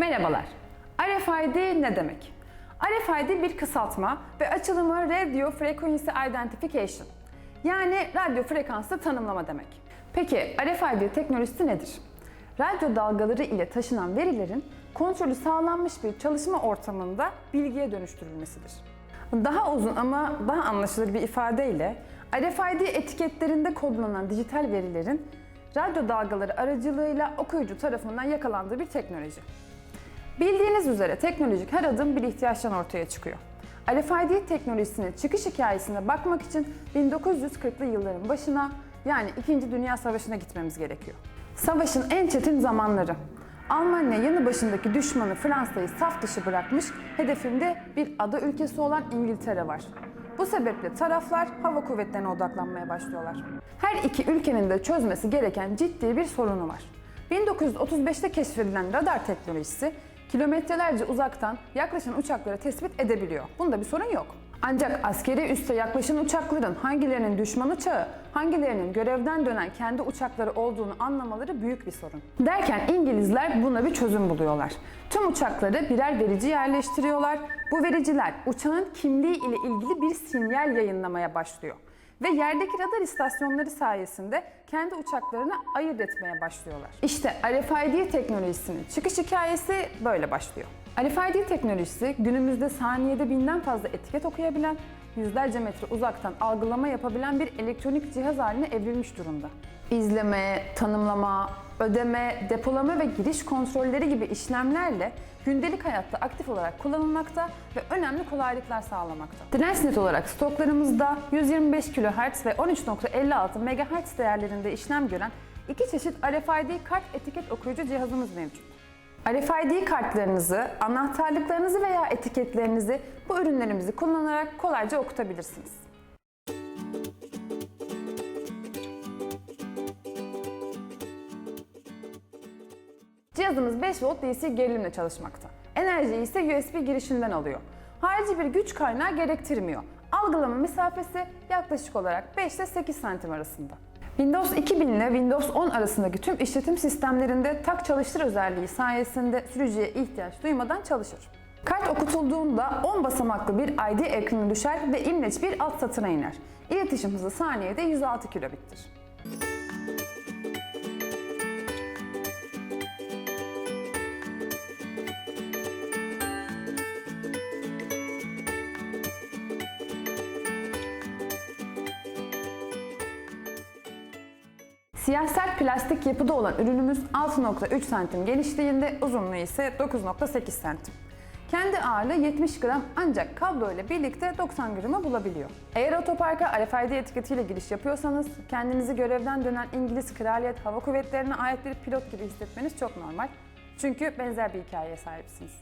Merhabalar. RFID ne demek? RFID bir kısaltma ve açılımı Radio Frequency Identification. Yani radyo frekansı tanımlama demek. Peki RFID teknolojisi nedir? Radyo dalgaları ile taşınan verilerin kontrolü sağlanmış bir çalışma ortamında bilgiye dönüştürülmesidir. Daha uzun ama daha anlaşılır bir ifadeyle RFID etiketlerinde kodlanan dijital verilerin radyo dalgaları aracılığıyla okuyucu tarafından yakalandığı bir teknoloji. Bildiğiniz üzere teknolojik her adım bir ihtiyaçtan ortaya çıkıyor. RFID teknolojisinin çıkış hikayesine bakmak için 1940'lı yılların başına yani 2. Dünya Savaşı'na gitmemiz gerekiyor. Savaşın en çetin zamanları. Almanya yanı başındaki düşmanı Fransa'yı saf dışı bırakmış, hedefinde bir ada ülkesi olan İngiltere var. Bu sebeple taraflar hava kuvvetlerine odaklanmaya başlıyorlar. Her iki ülkenin de çözmesi gereken ciddi bir sorunu var. 1935'te keşfedilen radar teknolojisi kilometrelerce uzaktan yaklaşan uçakları tespit edebiliyor. Bunda bir sorun yok. Ancak askeri üste yaklaşan uçakların hangilerinin düşman uçağı, hangilerinin görevden dönen kendi uçakları olduğunu anlamaları büyük bir sorun. Derken İngilizler buna bir çözüm buluyorlar. Tüm uçakları birer verici yerleştiriyorlar. Bu vericiler uçağın kimliği ile ilgili bir sinyal yayınlamaya başlıyor ve yerdeki radar istasyonları sayesinde kendi uçaklarını ayırt etmeye başlıyorlar. İşte RFID teknolojisinin çıkış hikayesi böyle başlıyor. RFID teknolojisi günümüzde saniyede binden fazla etiket okuyabilen, yüzlerce metre uzaktan algılama yapabilen bir elektronik cihaz haline evrilmiş durumda. İzleme, tanımlama, ödeme, depolama ve giriş kontrolleri gibi işlemlerle gündelik hayatta aktif olarak kullanılmakta ve önemli kolaylıklar sağlamakta. DNSNet olarak stoklarımızda 125 kHz ve 13.56 MHz değerlerinde işlem gören iki çeşit RFID kart etiket okuyucu cihazımız mevcut. RFID kartlarınızı, anahtarlıklarınızı veya etiketlerinizi bu ürünlerimizi kullanarak kolayca okutabilirsiniz. Cihazımız 5 volt DC gerilimle çalışmakta. Enerjiyi ise USB girişinden alıyor. Harici bir güç kaynağı gerektirmiyor. Algılama mesafesi yaklaşık olarak 5 ile 8 santim arasında. Windows 2000 ile Windows 10 arasındaki tüm işletim sistemlerinde tak çalıştır özelliği sayesinde sürücüye ihtiyaç duymadan çalışır. Kart okutulduğunda 10 basamaklı bir ID ekranı düşer ve imleç bir alt satıra iner. İletişim hızı saniyede 106 kilobittir. Siyah sert plastik yapıda olan ürünümüz 6.3 santim genişliğinde, uzunluğu ise 9.8 santim. Kendi ağırlığı 70 gram ancak kablo ile birlikte 90 gramı bulabiliyor. Eğer otoparka RFID etiketiyle giriş yapıyorsanız kendinizi görevden dönen İngiliz Kraliyet Hava Kuvvetleri'ne ait bir pilot gibi hissetmeniz çok normal. Çünkü benzer bir hikayeye sahipsiniz.